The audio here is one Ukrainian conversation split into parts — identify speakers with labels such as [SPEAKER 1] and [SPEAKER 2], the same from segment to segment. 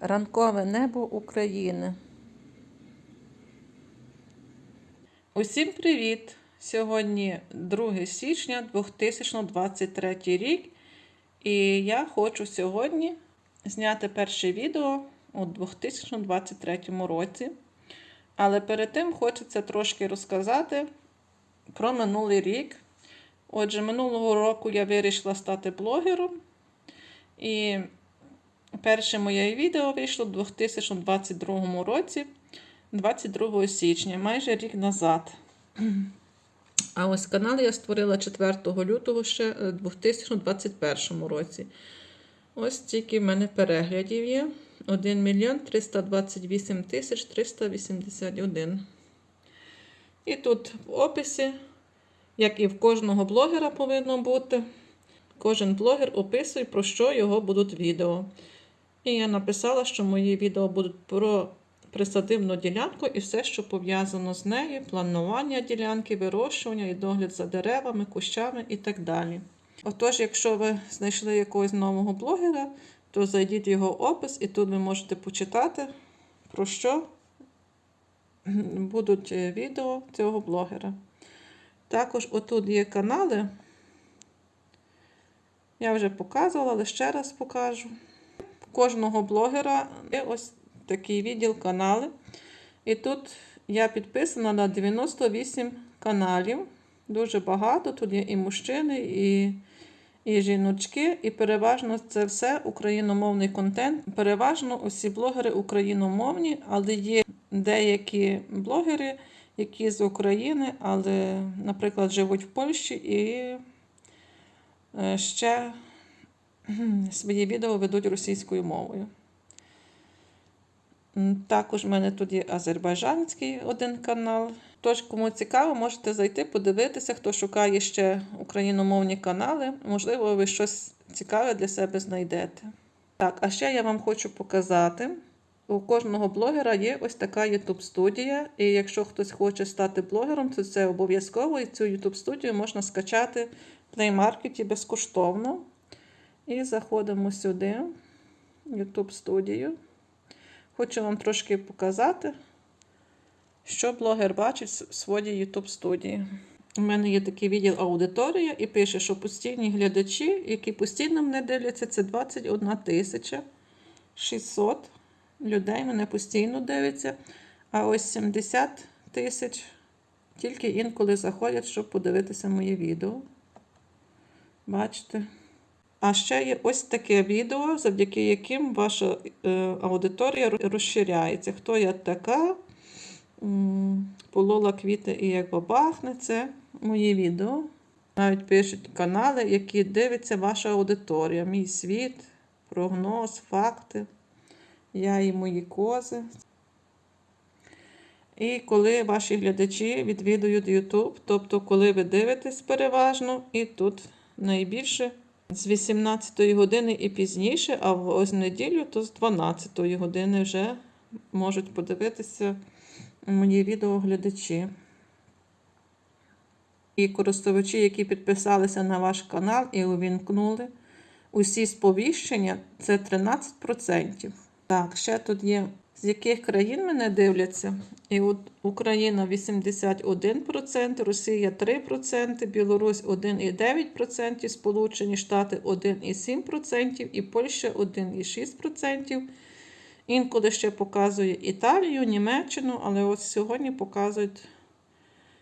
[SPEAKER 1] Ранкове небо України. Усім привіт! Сьогодні 2 січня 2023 рік. І я хочу сьогодні зняти перше відео у 2023 році. Але перед тим хочеться трошки розказати про минулий рік. Отже, минулого року я вирішила стати блогером. І перше моє відео вийшло у 2022 році, 22 січня, майже рік назад. А ось канал я створила 4 лютого ще у 2021 році. Ось тільки в мене переглядів є. 1 мільйон 328 тисяч 381. І тут в описі, як і в кожного блогера повинно бути, кожен блогер описує, про що його будуть відео. І я написала, що мої відео будуть про присадивну ділянку і все, що пов'язано з нею, планування ділянки, вирощування і догляд за деревами, кущами і так далі. Отож, якщо ви знайшли якогось нового блогера, то зайдіть в його опис, і тут ви можете почитати, про що будуть е, відео цього блогера. Також отут є канали. Я вже показувала, але ще раз покажу. Кожного блогера є ось такий відділ канали. І тут я підписана на 98 каналів. Дуже багато. Тут є і мужчини, і і жіночки, і переважно це все україномовний контент. Переважно усі блогери україномовні, але є деякі блогери, які з України, але, наприклад, живуть в Польщі і ще свої відео ведуть російською мовою. Також в мене тут є азербайджанський один канал. Тож, кому цікаво, можете зайти, подивитися, хто шукає ще україномовні канали. Можливо, ви щось цікаве для себе знайдете. Так, а ще я вам хочу показати. У кожного блогера є ось така YouTube студія. І якщо хтось хоче стати блогером, то це обов'язково. І цю YouTube студію можна скачати в Play Market безкоштовно. І заходимо сюди, YouTube студію. Хочу вам трошки показати, що блогер бачить в своїй YouTube студії. У мене є такий відділ аудиторія і пише, що постійні глядачі, які постійно мене дивляться, це 21 тисяча 600 людей мене постійно дивиться. А ось 70 тисяч тільки інколи заходять, щоб подивитися моє відео. Бачите? А ще є ось таке відео, завдяки яким ваша е, аудиторія розширяється. Хто я така? Полола квіти і як бабахне, це мої відео. Навіть пишуть канали, які дивиться ваша аудиторія. Мій світ, прогноз, факти. Я і мої кози. І коли ваші глядачі відвідують YouTube, тобто, коли ви дивитесь переважно, і тут найбільше з 18 години і пізніше, а в ось неділю, то з 12 години вже можуть подивитися мої відеоглядачі. І користувачі, які підписалися на ваш канал і увімкнули усі сповіщення, це 13%. Так, ще тут є, з яких країн мене дивляться. І от Україна 81%, Росія 3%, Білорусь 1,9%, Сполучені Штати 1,7% і Польща 1,6%. Інколи ще показує Італію, Німеччину, але от сьогодні показують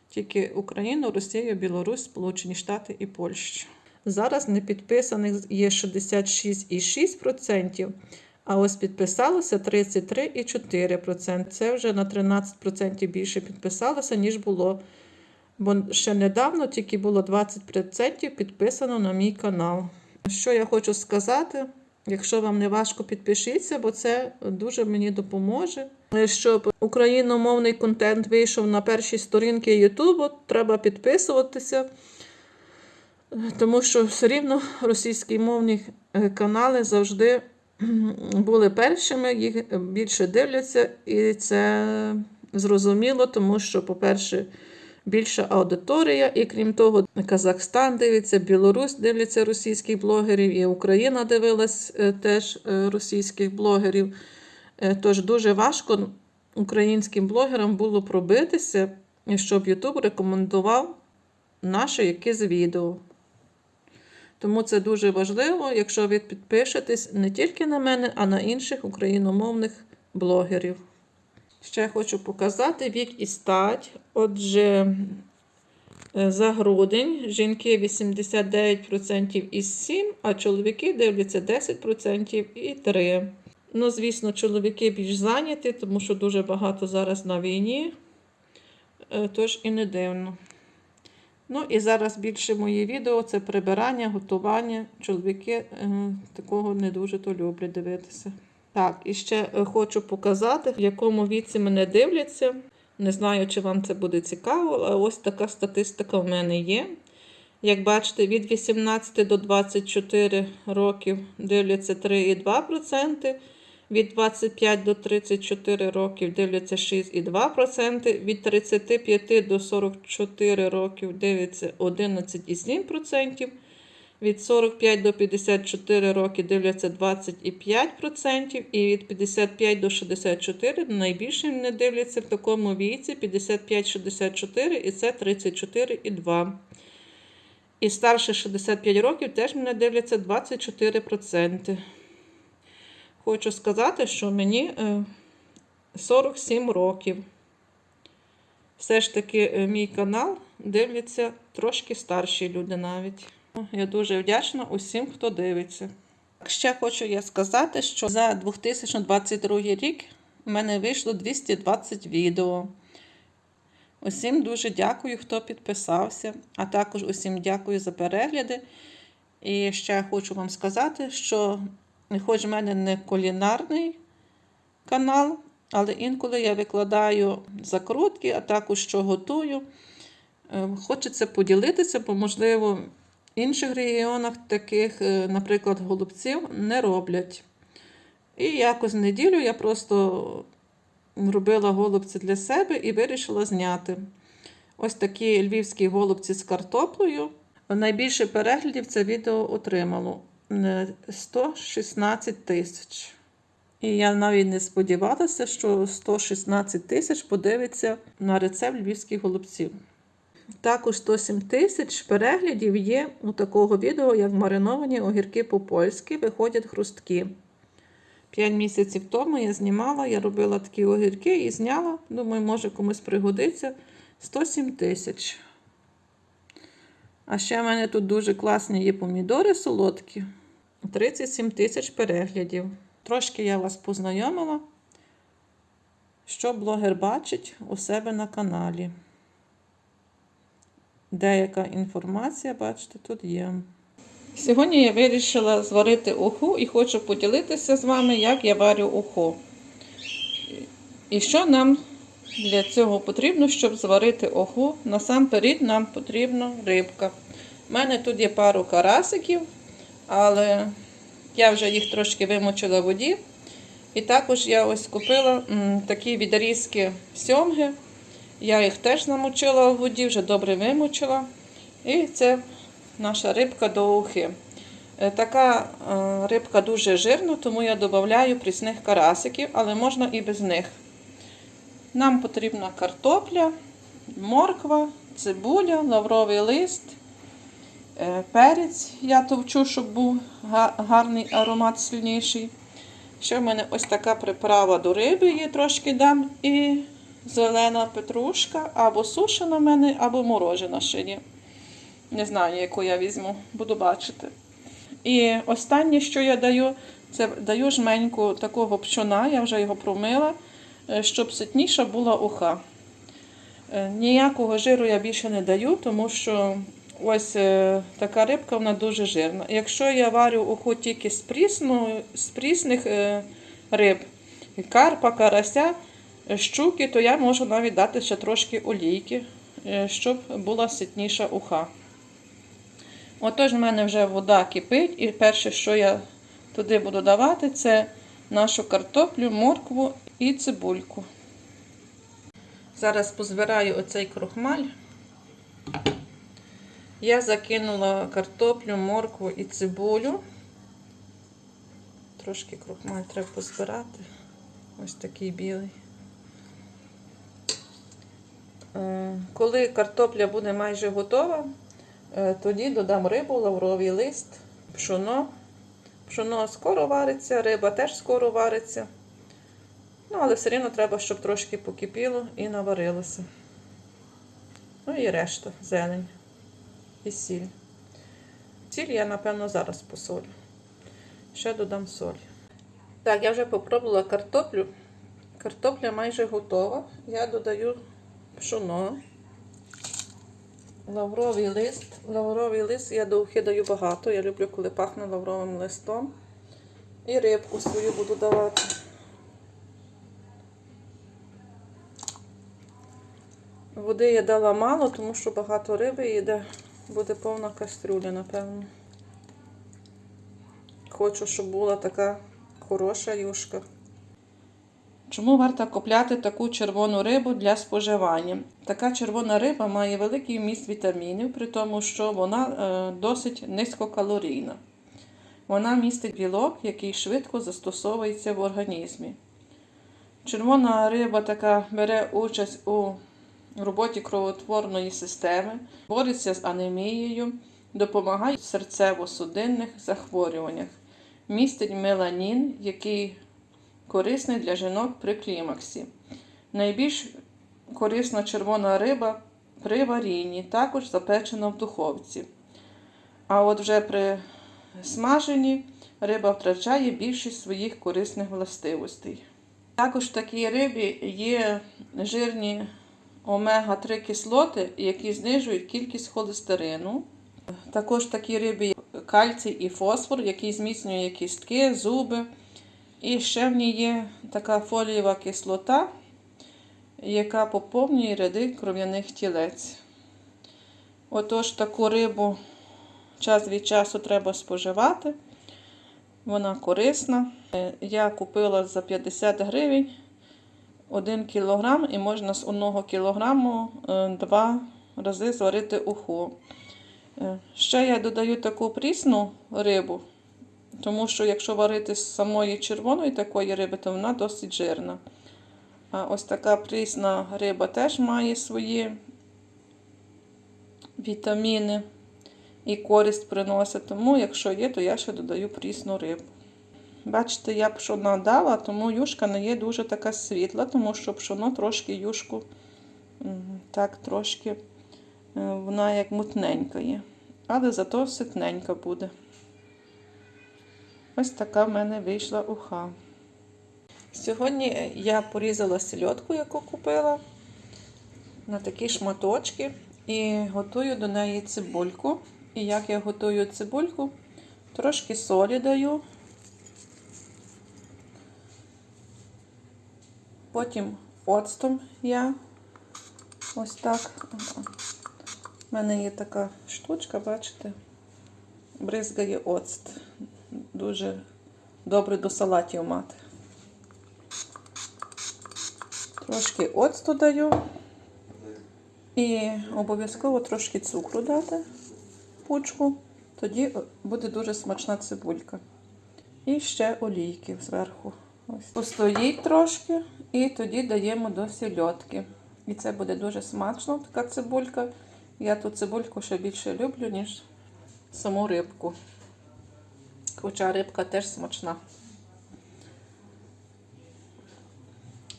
[SPEAKER 1] тільки Україну, Росію, Білорусь, Сполучені Штати і Польща. Зараз непідписаних є 66,6%. А ось підписалося 33,4%. Це вже на 13% більше підписалося, ніж було. Бо ще недавно тільки було 20% підписано на мій канал. Що я хочу сказати, якщо вам не важко, підпишіться, бо це дуже мені допоможе. Щоб україномовний контент вийшов на перші сторінки Ютубу, треба підписуватися. Тому що все рівно російські мовні канали завжди були першими, їх більше дивляться, і це зрозуміло, тому що, по-перше, більша аудиторія, і крім того, Казахстан дивиться, Білорусь дивляться російських блогерів, і Україна дивилась теж російських блогерів. Е, Тож дуже важко українським блогерам було пробитися, щоб YouTube рекомендував наше якесь відео. Тому це дуже важливо, якщо ви підпишетесь не тільки на мене, а на інших україномовних блогерів. Ще хочу показати вік і стать. Отже, е, за грудень жінки 89% із 7, а чоловіки дивляться 10% і 3. Ну, звісно, чоловіки більш зайняті, тому що дуже багато зараз на війні. Е, Тож і не дивно. Ну і зараз більше мої відео це прибирання, готування. Чоловіки е, такого не дуже то люблять дивитися. Так, і ще е, хочу показати, в якому віці мене дивляться. Не знаю, чи вам це буде цікаво, але ось така статистика в мене є. Як бачите, від 18 до 24 років дивляться 3,2%, від 25 до 34 років дивляться 6,2%, від 35 до 44 років дивляться 11,7%, від 45 до 54 роки дивляться 25%, і від 55 до 64 найбільше не дивляться в такому віці 55-64, і це 34,2%. І старше 65 років теж мене дивляться 24%. Хочу сказати, що мені е, 47 років. Все ж таки, е, мій канал дивляться трошки старші люди навіть. Я дуже вдячна усім, хто дивиться. Ще хочу я сказати, що за 2022 рік в мене вийшло 220 відео. Усім дуже дякую, хто підписався, а також усім дякую за перегляди. І ще хочу вам сказати, що хоч в мене не кулінарний канал, але інколи я викладаю закрутки, а також що готую. Е, Хочеться поділитися, бо, можливо, в інших регіонах таких, е, наприклад, голубців не роблять. І якось в неділю я просто робила голубці для себе і вирішила зняти. Ось такі львівські голубці з картоплею. Найбільше переглядів це відео отримало 116 тисяч. І я навіть не сподівалася, що 116 тисяч подивиться на рецепт львівських голубців. Також 107 тисяч переглядів є у такого відео, як мариновані огірки по-польськи виходять хрустки. 5 місяців тому я знімала, я робила такі огірки і зняла. Думаю, може комусь пригодиться 107 тисяч. А ще в мене тут дуже класні є помідори солодкі. 37 тисяч переглядів. Трошки я вас познайомила, що блогер бачить у себе на каналі. Деяка інформація, бачите, тут є. Сьогодні я вирішила зварити уху і хочу поділитися з вами, як я варю уху. І що нам для цього потрібно, щоб зварити уху. Насамперед нам потрібна рибка. У мене тут є пару карасиків, але я вже їх трошки вимочила в воді. І також я ось купила м, такі відрізки сьомги. Я їх теж намочила в воді, вже добре вимочила. І це наша рибка до ухи. Е, Така е, рибка дуже жирна, тому я додаю прісних карасиків, але можна і без них. Нам потрібна картопля, морква, цибуля, лавровий лист, е, перець. Я товчу, щоб був гарний аромат сильніший. Ще в мене ось така приправа до риби є, трошки дам. І зелена петрушка, або сушена в мене, або морожена ще є. Не знаю, яку я візьму, буду бачити. І останнє, що я даю, це даю жменьку такого пчона, я вже його промила, щоб ситніша була уха. Е, Ніякого жиру я більше не даю, тому що ось е, така рибка вона дуже жирна. Якщо я варю уху тільки з, прісну, з прісних е, риб, карпа, карася, е, щуки, то я можу навіть дати ще трошки олійки, е, щоб була ситніша уха. Отож, в мене вже вода кипить, і перше, що я туди буду давати, це нашу картоплю, моркву і цибульку. Зараз позбираю оцей крохмаль. Я закинула картоплю, моркву і цибулю. Трошки крохмаль треба позбирати. Ось такий білий. Е, Коли картопля буде майже готова, е, тоді додам рибу, лавровий лист, пшоно. Пшоно скоро вариться, риба теж скоро вариться. Ну, але все рівно треба, щоб трошки покипіло і наварилося. Ну і решта, зелень і сіль. Сіль я, напевно, зараз посолю. Ще додам соль. Так, я вже попробувала картоплю. Картопля майже готова. Я додаю пшоно, лавровий лист. Лавровий лист я до ухи даю багато. Я люблю, коли пахне лавровим листом. І рибку свою буду давати. Води я дала мало, тому що багато риби їде. Буде повна кастрюля, напевно. Хочу, щоб була така хороша юшка. Чому варто купляти таку червону рибу для споживання? Така червона риба має великий вміст вітамінів, при тому, що вона е, досить низькокалорійна. Вона містить білок, який швидко застосовується в організмі. Червона риба така бере участь у роботі кровотворної системи, бореться з анемією, допомагає в серцево-судинних захворюваннях, містить меланін, який корисний для жінок при клімаксі. Найбільш корисна червона риба при варінні, також запечена в духовці. А от вже при смаженні риба втрачає більшість своїх корисних властивостей. Також в такій рибі є жирні омега-3 кислоти, які знижують кількість холестерину. Також в такій рибі кальцій і фосфор, який зміцнює кістки, зуби. І ще в ній є така фолієва кислота, яка поповнює ряди кров'яних тілець. Отож, таку рибу час від часу треба споживати. Вона корисна. Я купила за 50 гривень 1 кілограм і можна з 1 кілограму е, два рази зварити уху. Е, Ще я додаю таку прісну рибу, тому що якщо варити з самої червоної такої риби, то вона досить жирна. А ось така прісна риба теж має свої вітаміни і користь приносить. Тому, якщо є, то я ще додаю прісну рибу. Бачите, я пшона дала, тому юшка не є дуже така світла, тому що пшоно трошки юшку, так, трошки е, вона як мутненька є. Але зато ситненька буде. Ось така в мене вийшла уха. Сьогодні я порізала сельодку, яку купила, на такі шматочки і готую до неї цибульку. І як я готую цибульку, трошки солі даю. Потім оцтом я ось так. У мене є така штучка, бачите, бризгає оцт. Дуже добре до салатів мати. Трошки оцту даю. І обов'язково трошки цукру дати, пучку. Тоді буде дуже смачна цибулька. І ще олійки зверху. Ось. Постоїть трошки і тоді даємо до сільотки. І це буде дуже смачно, така цибулька. Я ту цибульку ще більше люблю, ніж саму рибку. Хоча рибка теж смачна.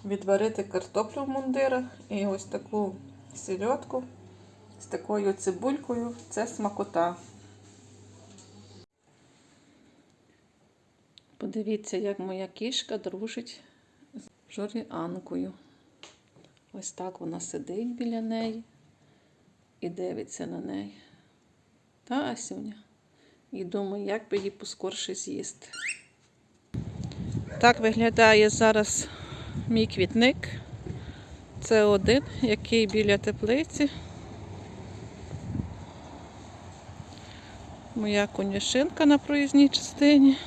[SPEAKER 1] Відварити картоплю в мундирах і ось таку сільотку з такою цибулькою це смакота. Подивіться, як моя кішка дружить з жоріанкою. Ось так вона сидить біля неї і дивиться на неї. Та Асюня. І думаю, як би її поскорше з'їсти. Так виглядає зараз мій квітник. Це один, який біля теплиці. Моя конюшинка на проїзній частині.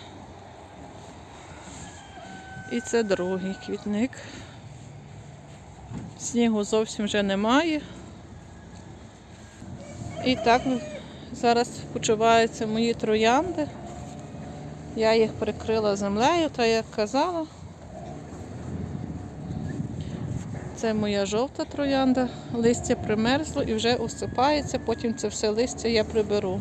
[SPEAKER 1] І це другий квітник. Снігу зовсім вже немає. І так зараз почуваються мої троянди. Я їх прикрила землею, та як казала. Це моя жовта троянда. Листя примерзло і вже осипається, потім це все листя я приберу.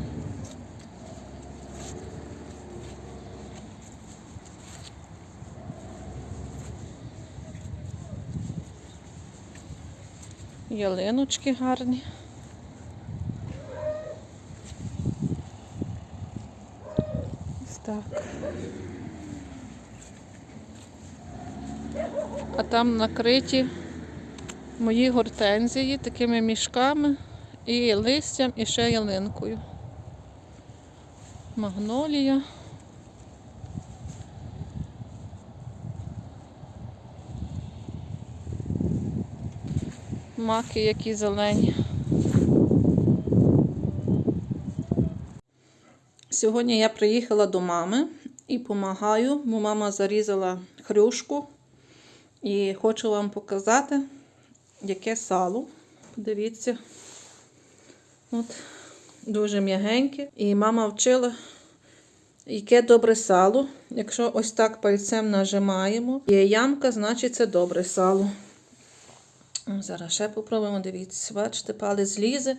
[SPEAKER 1] Ялиночки гарні. Так. А там накриті мої гортензії такими мішками і листям, і ще ялинкою. Магнолія. Маки які зелені. Сьогодні я приїхала до мами і допомагаю, бо мама зарізала хрюшку. І хочу вам показати, яке сало. Подивіться. От, Дуже м'ягеньке. І мама вчила, яке добре сало. Якщо ось так пальцем нажимаємо, є ямка, значить це добре сало. Зараз ще попробуємо, дивіться, бачите, палець лізе.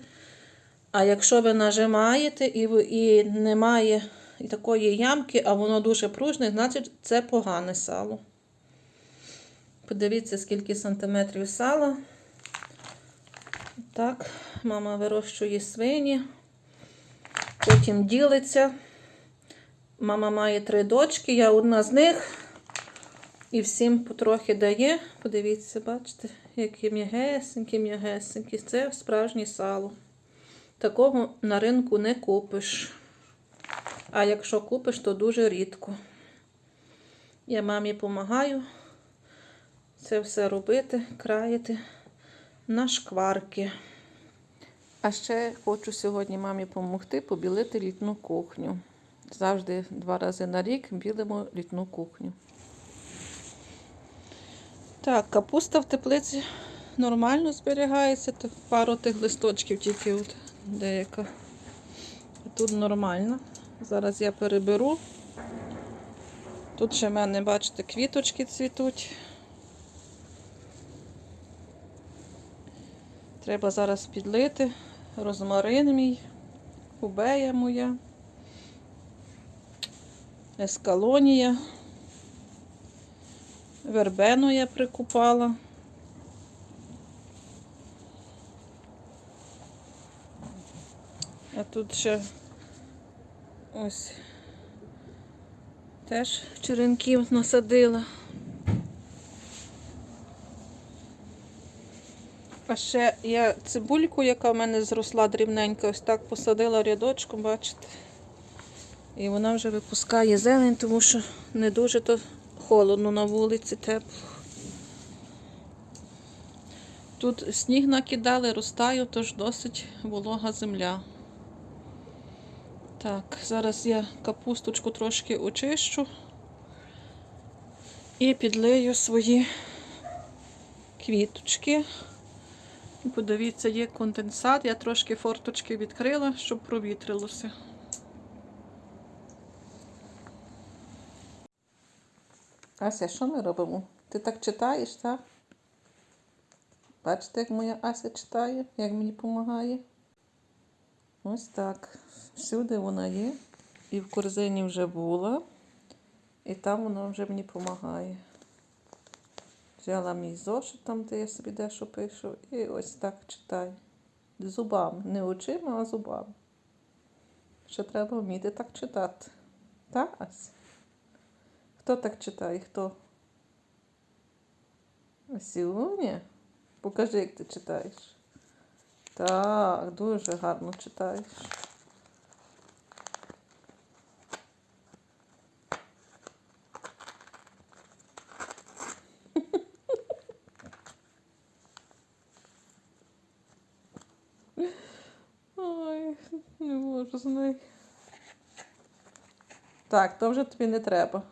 [SPEAKER 1] А якщо ви нажимаєте і і немає такої ямки, а воно дуже пружне, значить це погане сало. Подивіться, скільки сантиметрів сала. Так, мама вирощує свині, потім ділиться. Мама має три дочки, я одна з них. І всім потрохи дає. Подивіться, бачите, які м'ягесенькі, м'ягесенькі. Це справжнє сало. Такого на ринку не купиш. А якщо купиш, то дуже рідко. Я мамі допомагаю це все робити, країти на шкварки. А ще хочу сьогодні мамі допомогти побілити літну кухню. Завжди два рази на рік білимо літну кухню. Так, капуста в теплиці нормально зберігається, то пару тих листочків тільки от деяка. Тут нормально. Зараз я переберу. Тут ще в мене, бачите, квіточки цвітуть. Треба зараз підлити розмарин мій, кубея моя, ескалонія, вербену я прикупала. А тут ще ось теж черенків насадила. А ще я цибульку, яка в мене зросла дрібненька, ось так посадила рядочком, бачите. І вона вже випускає зелень, тому що не дуже то холодно на вулиці тепло. Тут сніг накидали, розтаю, тож досить волога земля. Так, зараз я капусточку трошки очищу і підлию свої квіточки. Подивіться, є конденсат. Я трошки форточки відкрила, щоб провітрилося. Ася, що ми робимо? Ти так читаєш, так? Бачите, як моя Ася читає, як мені допомагає? Ось так. Всюди вона є. І в корзині вже була. І там вона вже мені допомагає. Взяла мій зошит там, де я собі дещо пишу, і ось так читаю. Зубами. Не очима, а зубами. Ще треба вміти так читати. Так, Ась? Хто так читає? Хто? Сіуня? Покажи, як ти читаєш. Так, дуже гарно читаєш. Ой, не можу з нею. Так, то вже тобі не треба.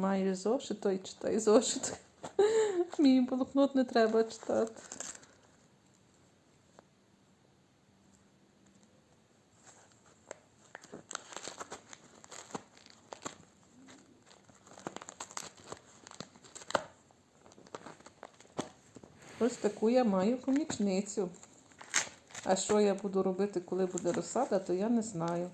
[SPEAKER 1] Маєш зошит, то й читай зошит. Мій блокнот не треба читати. Ось таку я маю помічницю. А що я буду робити, коли буде розсада, то я не знаю.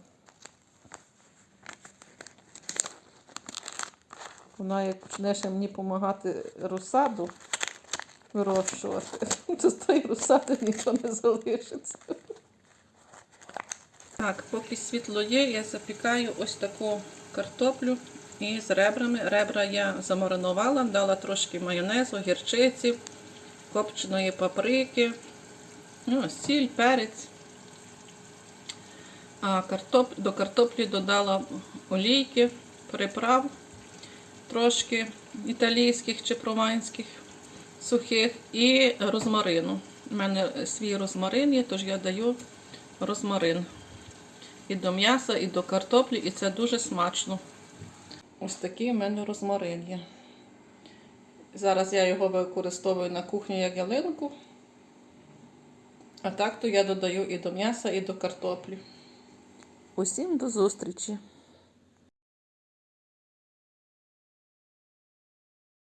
[SPEAKER 1] Вона як почне мені допомагати розсаду вирощувати, то з тої розсади нічого не залишиться. Так, поки світло є, я запікаю ось таку картоплю із ребрами. Ребра я замаринувала, дала трошки майонезу, гірчиці, копченої паприки, ну, сіль, перець. А картоп... до картоплі додала олійки, приправ трошки італійських чи прованських сухих і розмарину. У мене свій розмарин є, тож я даю розмарин і до м'яса, і до картоплі, і це дуже смачно. Ось такий у мене розмарин є. Зараз я його використовую на кухні як ялинку. А так то я додаю і до м'яса, і до картоплі. Усім до зустрічі!